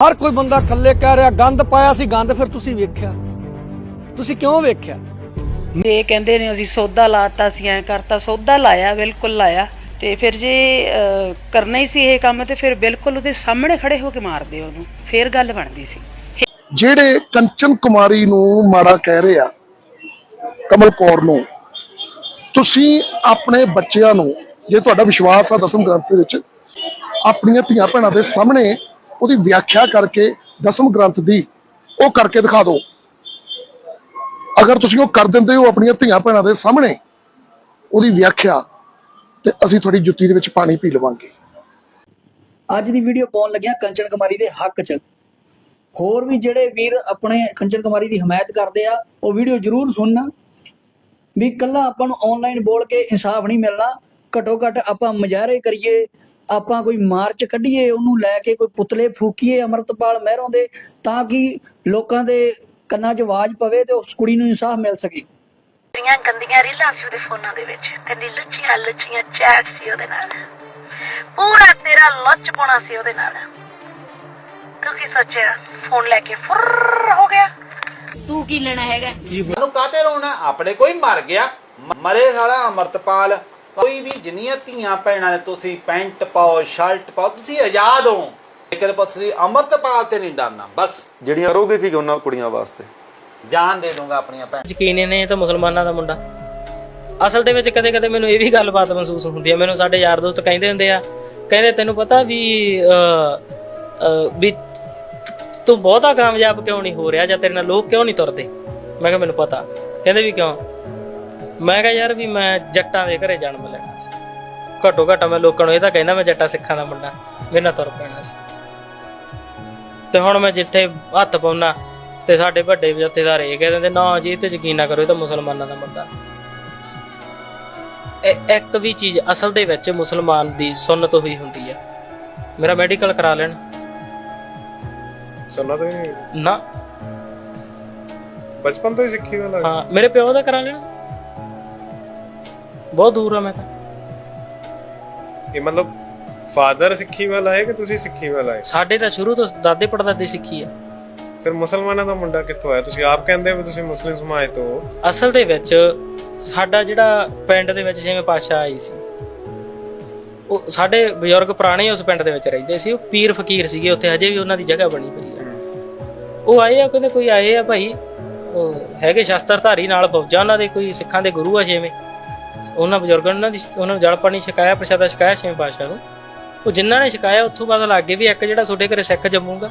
ਹਰ ਕੋਈ ਬੰਦਾ ਇਕੱਲੇ ਕਹਿ ਰਿਹਾ ਗੰਦ ਪਾਇਆ ਸੀ ਗੰਦ ਫਿਰ ਤੁਸੀਂ ਵੇਖਿਆ। ਤੁਸੀਂ ਕਿਉਂ ਵੇਖਿਆ? ਇਹ ਕਹਿੰਦੇ ਨੇ ਅਸੀਂ ਸੌਦਾ ਲਾਤਾ ਸੀ ਐ ਕਰਤਾ। ਸੌਦਾ ਲਾਇਆ ਬਿਲਕੁਲ ਲਾਇਆ। ਤੇ ਫਿਰ ਜੇ ਕਰਨਾ ਹੀ ਸੀ ਇਹ ਕੰਮ ਤੇ ਫਿਰ ਬਿਲਕੁਲ ਉਹਦੇ ਸਾਹਮਣੇ ਖੜੇ ਹੋ ਕੇ ਮਾਰਦੇ ਉਹਨੂੰ। ਫਿਰ ਗੱਲ ਬਣਦੀ ਸੀ। ਜਿਹੜੇ ਕੰਚਨ ਕੁਮਾਰੀ ਨੂੰ ਮਾੜਾ ਕਹਿ ਰਹੇ ਆ ਕਮਲ ਕੌਰ ਨੂੰ ਤੁਸੀਂ ਆਪਣੇ ਬੱਚਿਆਂ ਨੂੰ ਜੇ ਤੁਹਾਡਾ ਵਿਸ਼ਵਾਸ ਆ ਦਸਮ ਗ੍ਰੰਥ ਦੇ ਵਿੱਚ ਆਪਣੀਆਂ ਧੀਆਂ ਭੈਣਾਂ ਦੇ ਸਾਹਮਣੇ ਉਹਦੀ ਵਿਆਖਿਆ ਕਰਕੇ ਦਸਮ ਗ੍ਰੰਥ ਦੀ ਉਹ ਕਰਕੇ ਦਿਖਾ ਦਿਓ। ਅਗਰ ਤੁਸੀਂ ਉਹ ਕਰ ਦਿੰਦੇ ਹੋ ਆਪਣੀਆਂ ਧੀਆਂ ਭੈਣਾਂ ਦੇ ਸਾਹਮਣੇ, ਉਹਦੀ ਵਿਆਖਿਆ ਤੇ ਅਸੀਂ ਤੁਹਾਡੀ ਜੁੱਤੀ ਦੇ ਵਿੱਚ ਪਾਣੀ ਪੀ ਲਵਾਂਗੇ। ਅੱਜ ਦੀ ਵੀਡੀਓ ਪਾਉਣ ਲੱਗਿਆ ਕੰਚਨ ਕੁਮਾਰੀ ਦੇ ਹੱਕ 'ਚ। ਹੋਰ ਵੀ ਜਿਹੜੇ ਵੀਰ ਆਪਣੇ ਕੰਚਨ ਕੁਮਾਰੀ ਦੀ ਹਮਾਇਤ ਕਰਦੇ ਆ, ਉਹ ਵੀਡੀਓ ਜਰੂਰ ਸੁਣਨਾ। ਵੀ ਕੱਲਾ ਆਪਾਂ ਨੂੰ ਆਨਲਾਈਨ ਬੋਲ ਕੇ ਇਨਸਾਫ ਨਹੀਂ ਮਿਲਣਾ। ਘਟੋ ਘਟ ਆਪਾਂ ਮੁਜ਼ਾਹਰੇ ਕਰੀਏ। ਆਪਾਂ ਕੋਈ ਮਾਰਚ ਕੱਢੀਏ ਉਹਨੂੰ ਲੈ ਕੇ ਕੋਈ ਪੁਤਲੇ ਫੂਕੀਏ ਅਮਰਤਪਾਲ ਮਹਿਰੋਂ ਦੇ ਤਾਂ ਕਿ ਲੋਕਾਂ ਦੇ ਕੰਨਾਂ 'ਚ ਆਵਾਜ਼ ਪਵੇ ਤੇ ਉਸ ਕੁੜੀ ਨੂੰ ਇਨਸਾਫ ਮਿਲ ਸਕੇ। ਦੀਆਂ ਗੰਦੀਆਂ ਰੀਲਾਂ ਸੀ ਉਹਦੇ ਫੋਨਾਂ ਦੇ ਵਿੱਚ। ਕੰਦੀ ਲੁੱਚੀਆਂ ਲੁੱਚੀਆਂ ਚੈਟ ਸੀ ਉਹਦੇ ਨਾਲ। ਪੂਰਾ ਤੇਰਾ ਲੁੱਚ ਪਾਉਣਾ ਸੀ ਉਹਦੇ ਨਾਲ। ਤੂੰ ਕੀ ਸੋਚਿਆ? ਫੋਨ ਲੈ ਕੇ ਫੁਰ ਹੋ ਗਿਆ। ਤੂੰ ਕੀ ਲੈਣਾ ਹੈਗਾ? ਨੂੰ ਕਾਤੇ ਰੋਣਾ? ਆਪਣੇ ਕੋਈ ਮਰ ਗਿਆ। ਮਰੇ ਸਾਲਾ ਅਮਰਤਪਾਲ। ਕੋਈ ਵੀ ਜਿੰਨੀਆਂ ਧੀਆਂ ਭੈਣਾਂ ਨੇ ਤੁਸੀਂ ਪੈਂਟ ਪਾਓ ਸ਼ਰਟ ਪਾਓ ਤੁਸੀਂ ਆਜ਼ਾਦ ਹੋ। ਲੇਕਿਨ ਤੁਸੀਂ ਅਮਰਤਪਾਲ ਤੇ ਨਹੀਂ ਡਰਨਾ ਬਸ। ਜਿਹੜੀਆਂ ਕਰੋਗੇ ਕੀ ਉਹਨਾਂ ਕੁੜੀਆਂ ਵਾਸਤੇ। ਜਾਨ ਦੇ ਦੂੰਗਾ ਆਪਣੀਆਂ ਭੈਣ। ਯਕੀਨ ਇਹ ਤਾਂ ਮੁਸਲਮਾਨਾਂ ਦਾ ਮੁੰਡਾ। ਅਸਲ ਦੇ ਵਿੱਚ ਕਦੇ ਕਦੇ ਮੈਨੂੰ ਇਹ ਵੀ ਗੱਲਬਾਤ ਮਹਿਸੂਸ ਹੁੰਦੀ ਹੈ। ਮੈਨੂੰ ਸਾਡੇ ਯਾਰ ਦੋਸਤ ਕਹਿੰਦੇ ਹੁੰਦੇ ਆ ਕਹਿੰਦੇ ਤੈਨੂੰ ਪਤਾ ਵੀ ਵੀ ਤੂੰ ਬਹੁਤਾ ਕਾਮਯਾਬ ਕਿਉਂ ਨਹੀਂ ਹੋ ਰਿਹਾ ਜਾਂ ਤੇਰੇ ਨਾਲ ਲੋਕ ਕਿਉਂ ਨਹੀਂ ਤੁਰਦੇ? ਮੈਂ ਕਿਹਾ ਮੈਨੂੰ ਪਤਾ। ਕਹਿੰਦੇ ਵੀ ਕਿਉਂ? ਮੈਂ ਕਿਹਾ ਯਾਰ ਵੀ ਮੈਂ ਜੱਟਾਂ ਦੇ ਘਰੇ ਜਨਮ ਲੈਣਾ ਸੀ। ਘੱਟੋ ਘੱਟ ਮੈਂ ਲੋਕਾਂ ਨੂੰ ਇਹ ਤਾਂ ਕਹਿੰਦਾ ਮੈਂ ਜੱਟਾਂ ਸਿੱਖਾਂ ਦਾ ਮੁੰਡਾ ਮੇਰੇ ਨਾਲ ਤੁਰ ਪੈਣਾ ਸੀ। ਤੇ ਹੁਣ ਮੈਂ ਜਿੱਥੇ ਹੱਥ ਪਾਉਣਾ ਤੇ ਸਾਡੇ ਵੱਡੇ ਜਥੇਦਾਰ ਇਹ ਕਹਿ ਦਿੰਦੇ ਨਾ ਜੀ ਤੇ ਯਕੀਨ ਨਾ ਕਰੋ ਇਹ ਤਾਂ ਮੁਸਲਮਾਨਾਂ ਦਾ ਮੁੰਡਾ। ਇਹ ਇੱਕ ਵੀ ਚੀਜ਼ ਅਸਲ ਦੇ ਵਿੱਚ ਮੁਸਲਮਾਨ ਦੀ ਸੁਨਨਤ ਹੋਈ ਹੁੰਦੀ ਹੈ ਮੇਰਾ ਮੈਡੀਕਲ ਕਰਾ ਲੈਣ। ਸੁਣਨਾ ਤਾਂ ਨਹੀਂ ਨਾ। ਬਚਪਨ ਤੋਂ ਹੀ ਸਿੱਖੀ ਵਾਲਾ ਹਾਂ ਮੇਰੇ ਪਿਓ ਦਾ ਕਰਾ ਲੈਣ। ਬਹੁਤ ਦੂਰ ਆ ਮੈਂ ਤਾਂ। ਇਹ ਮਤਲਬ ਫਾਦਰ ਸਿੱਖੀ ਵਾਲਾ ਹੈ ਕਿ ਤੁਸੀਂ ਸਿੱਖੀ ਵਾਲਾ ਹੈ ਸਾਡੇ ਤਾਂ ਸ਼ੁਰੂ ਤੋਂ ਦਾਦੇ ਪੜਦਾਦੇ ਸਿੱਖੀ ਆ। ਫਿਰ ਮੁਸਲਮਾਨਾਂ ਦਾ ਮੁੰਡਾ ਕਿੱਥੋਂ ਆਇਆ? ਤੁਸੀਂ ਆਪ ਕਹਿੰਦੇ ਹੋ ਤੁਸੀਂ ਮੁਸਲਿਮ ਸਮਾਜ ਤੋਂ ਹੋ। ਅਸਲ ਦੇ ਵਿੱਚ ਸਾਡਾ ਜਿਹੜਾ ਪਿੰਡ ਦੇ ਵਿੱਚ ਜਿਵੇਂ ਪਾਸ਼ਾ ਆਈ ਸੀ ਉਹ ਸਾਡੇ ਬਜ਼ੁਰਗ ਪੁਰਾਣੇ ਉਸ ਪਿੰਡ ਦੇ ਵਿੱਚ ਰਹਿੰਦੇ ਸੀ। ਉਹ ਪੀਰ ਫਕੀਰ ਸੀਗੇ ਉੱਥੇ ਹਜੇ ਵੀ ਉਹਨਾਂ ਦੀ ਜਗ੍ਹਾ ਬਣੀ ਪਈ ਆ। ਉਹ ਆਏ ਆ ਕਹਿੰਦੇ ਕੋਈ ਆਏ ਆ ਭਾਈ ਉਹ ਹੈਗੇ ਸ਼ਸਤਰਧਾਰੀ ਨਾਲ ਫੌਜਾਂ ਉਹਨਾਂ ਦੇ ਕੋਈ ਸਿੱਖਾਂ ਦੇ ਗੁਰੂ ਆ ਛੇਵੇਂ ਉਹਨਾਂ ਬਜ਼ੁਰਗਾਂ ਨੇ ਉਹਨਾਂ ਨੂੰ ਜਲ ਪਾਣੀ ਛਕਾਇਆ ਪ੍ਰਸ਼ਾਦਾ ਛਕਾਇਆ ਛੇਵੇਂ ਪਾਤਸ਼ਾਹ ਨੂੰ। ਉਹ ਜਿਨ੍ਹਾਂ ਨੇ ਛਕਾਇਆ ਉੱਥੋਂ ਪਤਾ ਲੱਗ ਵੀ ਇੱਕ ਜਿਹੜਾ ਤੁਹਾਡੇ ਘਰੇ ਸਿੱਖ ਜੰਮੂਗਾ।